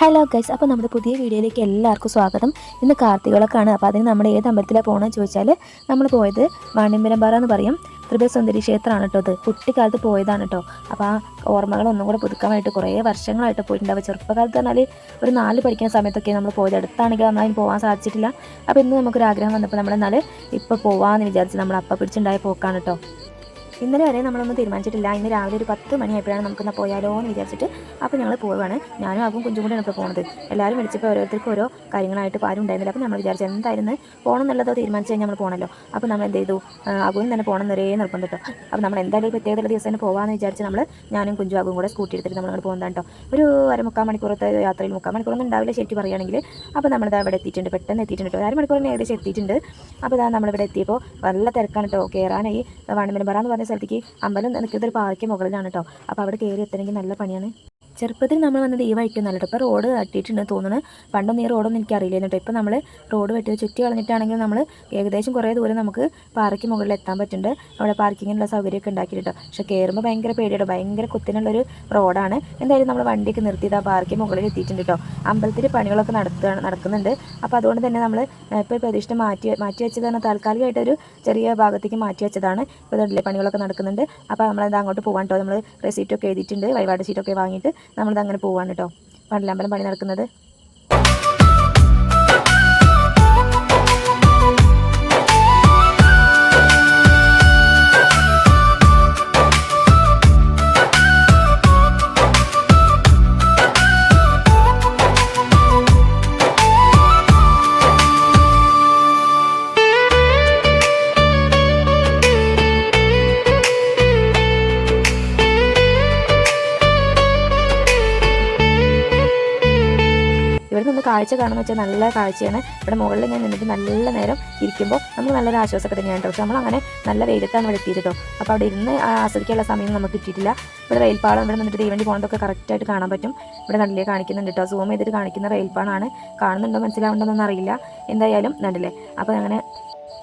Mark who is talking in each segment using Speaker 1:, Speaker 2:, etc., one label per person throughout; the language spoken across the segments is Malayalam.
Speaker 1: ഹലോ ഗൈസ് അപ്പോൾ നമ്മുടെ പുതിയ വീഡിയോയിലേക്ക് എല്ലാവർക്കും സ്വാഗതം. ഇന്ന് കാർത്തികളൊക്കെയാണ് അപ്പോൾ അതിന് നമ്മൾ ഏത് അമ്പലത്തിലാണ് പോകണമെന്ന് ചോദിച്ചാൽ നമ്മൾ പോയത് വാണിയമ്പലമ്പാറ എന്ന് പറയും. ത്രിപുരസുന്ദരി ക്ഷേത്രമാണ് കേട്ടോ അത് കുട്ടിക്കാലത്ത് പോയതാണ് കേട്ടോ അപ്പോൾ ആ ഓർമ്മകൾ ഒന്നും കൂടെ പുതുക്കാനായിട്ട് കുറേ വർഷങ്ങളായിട്ട് പോയിട്ടുണ്ടാവും ചെറുപ്പകാലത്ത് പറഞ്ഞാൽ ഒരു നാല് പഠിക്കുന്ന സമയത്തൊക്കെ നമ്മൾ പോയത്. അടുത്താണെങ്കിൽ നമ്മൾ അതിന് പോകാൻ സാധിച്ചിട്ടില്ല. അപ്പോൾ ഇന്ന് നമുക്കൊരു ആഗ്രഹം വന്നപ്പോൾ നമ്മളെന്നാൽ ഇപ്പോൾ പോകാമെന്ന് വിചാരിച്ച് നമ്മൾ അപ്പം പിടിച്ചുണ്ടായ പോക്കാണ് കേട്ടോ ഇന്നലെ വരെ നമ്മളൊന്നും തീരുമാനിച്ചിട്ടില്ല. ഇന്ന് രാവിലെ ഒരു പത്ത് മണിയായപ്പോഴാണ് നമുക്കൊന്ന് പോയാലോ എന്ന് വിചാരിച്ചിട്ട് അപ്പോൾ ഞങ്ങൾ പോവുകയാണ് ഞാനും ആകും കുഞ്ചും കൂടെയാണ് ഇപ്പോൾ പോകുന്നത് എല്ലാവരും വിളിച്ചപ്പോൾ ഓരോരുത്തർക്കും ഓരോ കാര്യങ്ങളായിട്ട് ആരും ഉണ്ടായിരുന്നില്ല. അപ്പോൾ നമ്മൾ വിചാരിച്ചു എന്തായിരുന്നു? പോകണം എന്നുള്ളത് തീരുമാനിച്ച് കഴിഞ്ഞാൽ നമ്മൾ പോകണമല്ലോ അപ്പോൾ നമ്മൾ എന്ത് ചെയ്തു? ആകും തന്നെ പോകണം എന്നൊരേ നിർബന്ധം കേട്ടോ അപ്പോൾ നമ്മൾ എന്തായാലും പ്രത്യേകതയുള്ള ദിവസം തന്നെ പോകാമെന്ന് വിചാരിച്ച് നമ്മൾ ഞാനും കുഞ്ചും ആകും കൂടെ സ്കൂട്ടി എടുത്തിട്ട് നമ്മൾ പോകുന്നതാണ് കേട്ടോ ഒരു അരമുക്കാൽ മണിക്കൂറത്തെ യാത്രയിൽ മുക്കാൽ മണിക്കൂറൊന്നും ഉണ്ടാവില്ല ശരിക്കും പറയുകയാണെങ്കിൽ അപ്പോൾ നമ്മളിത് അവിടെ എത്തിയിട്ടുണ്ട്. പെട്ടെന്ന് എത്തിയിട്ടുണ്ട് കേട്ടോ അരമണിക്കൂറിന് ഏകദേശം എത്തിയിട്ടുണ്ട്. അപ്പോൾ ഇതാ നമ്മളിവിടെ എത്തിയപ്പോൾ നല്ല തിരക്കാണ് കേട്ടോ കയറാനായി വണ്ണിമലമ്പറ എന്ന് പറഞ്ഞ സ്ഥലത്തേക്ക് അമ്പലം നിൽക്കുന്നത് ഒരു പാറയ്ക്ക് മുകളിലാണ് കേട്ടോ അപ്പോൾ അവിടെ കയറി എത്തണമെങ്കിൽ നല്ല പണിയാണ്. ചെറുപ്പത്തിൽ നമ്മൾ വന്നത് ഈ വഴിക്കൊന്നല്ല കേട്ടോ ഇപ്പോൾ റോഡ് തട്ടിയിട്ടുണ്ട് തോന്നുന്നു. പണ്ടൊന്നും ഈ റോഡൊന്നും എനിക്ക് അറിയില്ല കേട്ടോ ഇപ്പോൾ നമ്മൾ റോഡ് വെട്ടി ചുറ്റി കളഞ്ഞിട്ടാണെങ്കിൽ നമ്മൾ ഏകദേശം കുറേ ദൂരം നമുക്ക് പാറയ്ക്ക് മുകളിൽ എത്താൻ പറ്റുന്നുണ്ട്. അവിടെ പാർക്കിങ്ങിനുള്ള സൗകര്യമൊക്കെ ഉണ്ടാക്കിയിട്ടോ പക്ഷേ കയറുമ്പോൾ ഭയങ്കര പേടിയാണ് ഭയങ്കര കുത്തിനുള്ളൊരു റോഡാണ്. എന്തായാലും നമ്മൾ വണ്ടിയൊക്കെ നിർത്തിയത് ആ പാറയ്ക്ക് മുകളിൽ എത്തിയിട്ടുണ്ട് കേട്ടോ അമ്പലത്തിൽ പണികളൊക്കെ നടത്തുകയാണ് നടക്കുന്നുണ്ട്. അപ്പോൾ അതുകൊണ്ട് തന്നെ നമ്മൾ ഇപ്പോൾ പ്രതീക്ഷ മാറ്റി മാറ്റി വെച്ചതാണ് താൽക്കാലികമായിട്ട് ഒരു ചെറിയ ഭാഗത്തേക്ക് മാറ്റി വെച്ചതാണ്. ഇപ്പോൾ പണികളൊക്കെ നടക്കുന്നുണ്ട്. അപ്പോൾ നമ്മളെന്താ അങ്ങോട്ട് പോകാൻ കേട്ടോ നമ്മൾ റെസീറ്റൊക്കെ എഴുതിയിട്ടുണ്ട്. വഴിപാട് ഷീറ്റൊക്കെ വാങ്ങിയിട്ട് നമ്മളിത് അങ്ങനെ പോവാണ് കേട്ടോ പള്ളിയമ്പലം പണി നടക്കുന്നത്. ഇവിടെ നിന്ന് കാഴ്ച കാണുന്ന വെച്ചാൽ നല്ല കാഴ്ചയാണ്. ഇവിടെ മുകളിൽ ഞാൻ നിന്നിട്ട് നല്ല നേരം ഇരിക്കുമ്പോൾ നമുക്ക് നല്ലൊരു ആശ്വാസമൊക്കെ തന്നെയാണ് പക്ഷെ നമ്മൾ അങ്ങനെ നല്ല വെയിലത്താണ് ഇവിടെ എത്തിയത് കേട്ടോ. അപ്പോൾ അവിടെ ഇരുന്ന് ആസ്വദിക്കാനുള്ള സമയം നമുക്ക് കിട്ടിയിട്ടില്ല. ഇവിടെ റെയിൽപാളം ഇവിടെ നിന്നിട്ട് തീവണ്ടി പോകുന്നതൊക്കെ കറക്റ്റായിട്ട് കാണാൻ പറ്റും. ഇവിടെ കണ്ടില്ലേ കാണിക്കുന്നുണ്ട് കേട്ടോ. സൂം ചെയ്തിട്ട് കാണിക്കുന്ന റെയിൽപാളാണ് കാണുന്നുണ്ടോ മനസ്സിലാവുന്നുണ്ടോയെന്നൊന്നും അറിയില്ല. എന്തായാലും കണ്ടില്ലേ? അപ്പോൾ അങ്ങനെ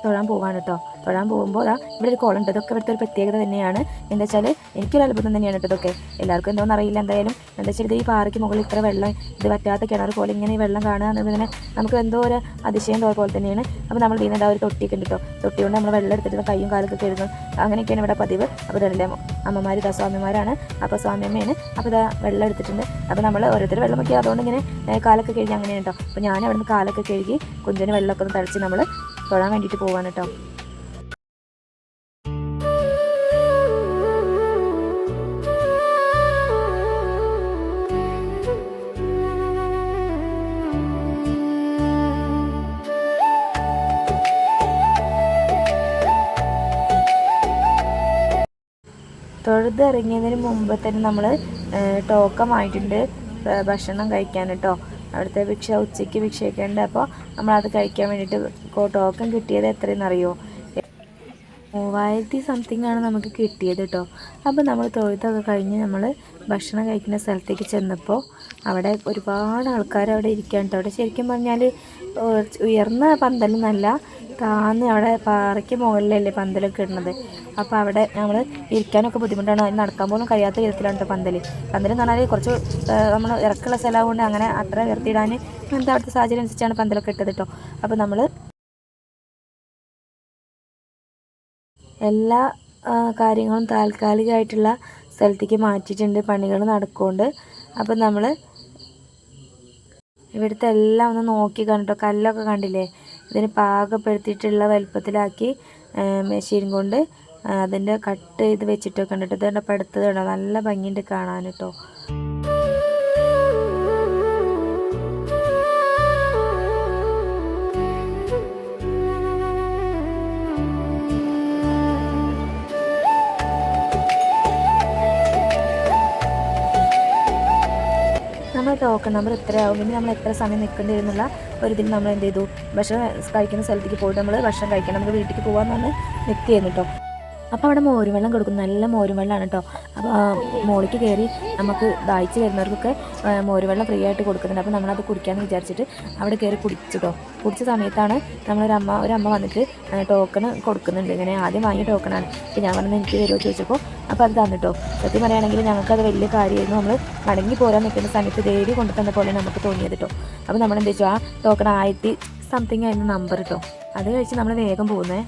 Speaker 1: തൊഴാൻ പോവാണ് കേട്ടോ തൊഴാൻ പോകുമ്പോൾ അതാ ഇവിടെ ഒരു കോളുണ്ട്. ഇതൊക്കെ ഇവിടുത്തെ ഒരു പ്രത്യേകത തന്നെയാണ്. എന്താ വെച്ചാൽ എനിക്കൊരു അത്ഭുതം തന്നെയാണ് കേട്ടോ ഇതൊക്കെ. എല്ലാവർക്കും എന്തോന്ന് അറിയില്ല എന്തായാലും. എന്താ വെച്ചാൽ ഇത് ഈ പാറയ്ക്ക് മുകളിൽ ഇത്ര വെള്ളം ഇത് പറ്റാത്ത കിണർ പോലെ ഇങ്ങനെ ഈ വെള്ളം കാണുക എന്നുള്ളതിനെ നമുക്ക് എന്തോ ഒരു അതിശയം തോന്നുക പോലെ തന്നെയാണ്. അപ്പോൾ നമ്മൾ ചെയ്യുന്നത് ആ ഒരു തൊട്ടിയൊക്കെ ഉണ്ട് കേട്ടോ തൊട്ടി കൊണ്ട് നമ്മൾ വെള്ളം എടുത്തിട്ട് കയ്യും കാലൊക്കെ കരുതും അങ്ങനെയൊക്കെയാണ് ഇവിടെ പതിവ്. അപ്പോൾ ഇതല്ലേ അമ്മമാർ ഇതാ സ്വാമിമാരാണ്. അപ്പോൾ സ്വാമിയമ്മയാണ്. അപ്പോൾ ഇതാ വെള്ളം എടുത്തിട്ടുണ്ട്. അപ്പോൾ നമ്മൾ ഓരോരുത്തർ വെള്ളം വയ്ക്കുക. അതുകൊണ്ട് ഇങ്ങനെ കാലൊക്കെ കഴുകി അങ്ങനെയാണ് കേട്ടോ അപ്പോൾ ഞാൻ അവിടുന്ന് കാലൊക്കെ കഴുകി കുഞ്ചിന് വെള്ളമൊക്കെ ഒന്ന് തളിച്ച് നമ്മൾ തൊഴാൻ വേണ്ടിയിട്ട് പോവാണ് കേട്ടോ തൊഴുത് ഇറങ്ങിയതിന് മുമ്പ് തന്നെ നമ്മൾ ടോക്കൺ ഭക്ഷണം കഴിക്കാൻ കേട്ടോ അവിടുത്തെ ഭിക്ഷ ഉച്ചയ്ക്ക് ഭിക്ഷയൊക്കെ ഉണ്ട്. അപ്പോൾ നമ്മളത് കഴിക്കാൻ വേണ്ടിയിട്ട് ടോക്കൺ കിട്ടിയത് എത്രയെന്ന് അറിയുമോ മൂവായിരത്തി സംതിങ് ആണ് നമുക്ക് കിട്ടിയത് കേട്ടോ അപ്പോൾ നമ്മൾ തൊഴുത്തൊക്കെ കഴിഞ്ഞ് നമ്മൾ ഭക്ഷണം കഴിക്കുന്ന സ്ഥലത്തേക്ക് ചെന്നപ്പോൾ അവിടെ ഒരുപാട് ആൾക്കാർ അവിടെ ഇരിക്കാൻ കേട്ടോ അവിടെ ശരിക്കും പറഞ്ഞാൽ ഉയർന്ന പന്തലൊന്നല്ല താന്ന് അവിടെ പാറയ്ക്ക് മുകളിലല്ലേ പന്തലൊക്കെ ഇടുന്നത്. അപ്പോൾ അവിടെ നമ്മൾ ഇരിക്കാനൊക്കെ ബുദ്ധിമുട്ടാണ്. അതിന് നടക്കാൻ പോലും കഴിയാത്ത വിധത്തിലാണ് പന്തൽ. എന്ന് പറഞ്ഞാൽ കുറച്ച് നമ്മൾ ഇറക്കുള്ള സ്ഥലമാകൊണ്ട് അങ്ങനെ അത്ര ഉയർത്തിയിടാൻ അങ്ങനത്തെ അവിടുത്തെ സാഹചര്യം അനുസരിച്ചാണ് പന്തലൊക്കെ ഇട്ടത് കേട്ടോ അപ്പോൾ നമ്മൾ എല്ലാ കാര്യങ്ങളും താൽക്കാലികമായിട്ടുള്ള സ്ഥലത്തേക്ക് മാറ്റിയിട്ടുണ്ട്. പണികൾ നടക്കുകൊണ്ട് അപ്പം നമ്മൾ ഇവിടുത്തെ എല്ലാം ഒന്ന് നോക്കി കണ്ടോ കല്ലൊക്കെ കണ്ടില്ലേ? ഇതിന് പാകപ്പെടുത്തിയിട്ടുള്ള വലുപ്പത്തിലാക്കി മെഷീൻ കൊണ്ട് അതിന്റെ കട്ട് ചെയ്ത് വെച്ചിട്ടൊക്കെ ഉണ്ട് കേട്ടോ ഇതുകൊണ്ട് പടുത്തത് കേട്ടോ നല്ല ഭംഗിയുണ്ട് കാണാൻ കേട്ടോ. നമ്മൾ ടോക്കൺ നമ്പർ എത്രയാവും? പിന്നെ നമ്മൾ എത്ര സമയം നിൽക്കേണ്ടി വരുന്നുള്ള ഒരു ഇതിൽ നമ്മൾ എന്ത് ചെയ്തു? ഭക്ഷണം കഴിക്കുന്ന സ്ഥലത്തേക്ക് പോയിട്ട് നമ്മൾ ഭക്ഷണം കഴിക്കണം നമുക്ക് വീട്ടിലേക്ക് പോകാമെന്ന് പറഞ്ഞ് നിൽക്കുകയായിരുന്നു കേട്ടോ. അപ്പോൾ അവിടെ മോരും വെള്ളം കൊടുക്കും നല്ല മോരും വെള്ളമാണ് കേട്ടോ അപ്പോൾ മോളിക്ക് കയറി നമുക്ക് ദാഹിച്ച് വരുന്നവർക്കൊക്കെ മോര് വെള്ളം ഫ്രീ ആയിട്ട് കൊടുക്കുന്നുണ്ട്. അപ്പോൾ നമ്മളത് കുടിക്കാമെന്ന് വിചാരിച്ചിട്ട് അവിടെ കയറി കുടിച്ചിട്ടോ കുടിച്ച സമയത്താണ് നമ്മളൊരമ്മ ഒരമ്മ വന്നിട്ട് ടോക്കൺ കൊടുക്കുന്നുണ്ട്. ഇങ്ങനെ ആദ്യം വാങ്ങിയ ടോക്കണാണ് അപ്പോൾ ഞാൻ പറഞ്ഞത് എനിക്ക് തരുമോ? ചോദിച്ചപ്പോൾ അപ്പോൾ അത് തന്നിട്ടോ സത്യം പറയുകയാണെങ്കിൽ ഞങ്ങൾക്കത് വലിയ കാര്യമായിരുന്നു. നമ്മൾ മടങ്ങി പോരാൻ നിൽക്കുന്ന സമയത്ത് ദേവി കൊണ്ടു തന്ന പോലെ നമുക്ക് തോന്നിയത് കേട്ടോ അപ്പോൾ നമ്മൾ എന്താ വെച്ചാൽ ആ ടോക്കൺ ആയിരത്തി സംതിങ് ആയിരുന്നു നമ്പർ കേട്ടോ അത് കഴിച്ച് നമ്മൾ വേഗം പോകുന്നേ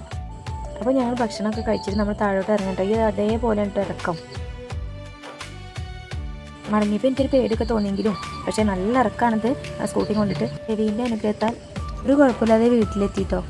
Speaker 1: അപ്പോൾ ഞങ്ങൾ ഭക്ഷണമൊക്കെ കഴിച്ചിട്ട് നമ്മൾ താഴോട്ട് ഇറങ്ങട്ടെ. ഈ അതേപോലെ ഇറക്കം. മടങ്ങിയപ്പോൾ എനിക്കൊരു പേടിയൊക്കെ തോന്നിയെങ്കിലും പക്ഷേ നല്ല ഇറക്കാണിത്. സ്കൂട്ടി കൊണ്ടിട്ട്. രവീന്റെ അനുഗ്രഹത്താൽ ഒരു കുഴപ്പമില്ലാതെ വീട്ടിലെത്തിയിട്ടോ